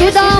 有道。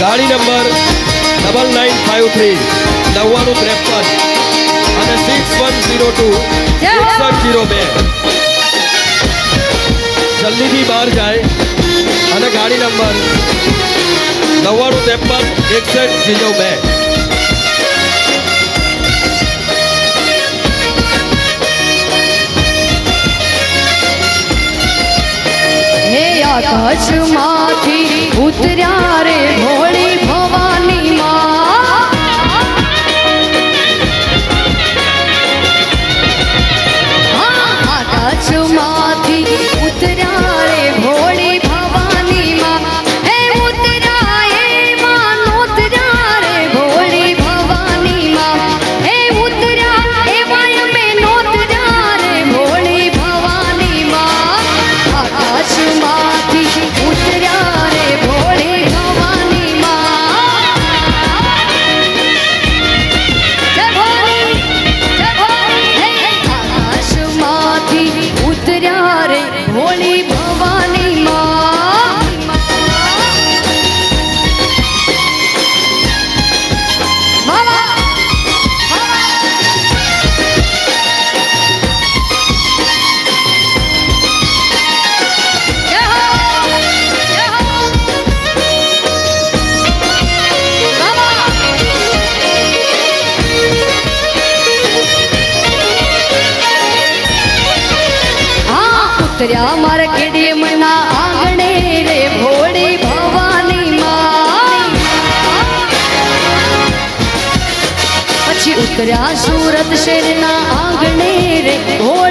ગાડી number double nine five three નવ્વાણું ત્રેપન અને સિક્સ વન ઝીરો ટુ એકસઠ ઝીરો બે જલ્દીથી બહાર જાય અને ગાડી નંબર નવ્વાણું ત્રેપન એકસઠ ઝીરો બે આકાશમાંથી ઉતર્યા રે ભોળી ભવાની માં. આકાશ હોળી ભવા અમાર કેડીએમના આંગણે રે ભોળી ભવાની માં પછી ઉતર્યા સુરત શહેરના આંગણે રે ભોળી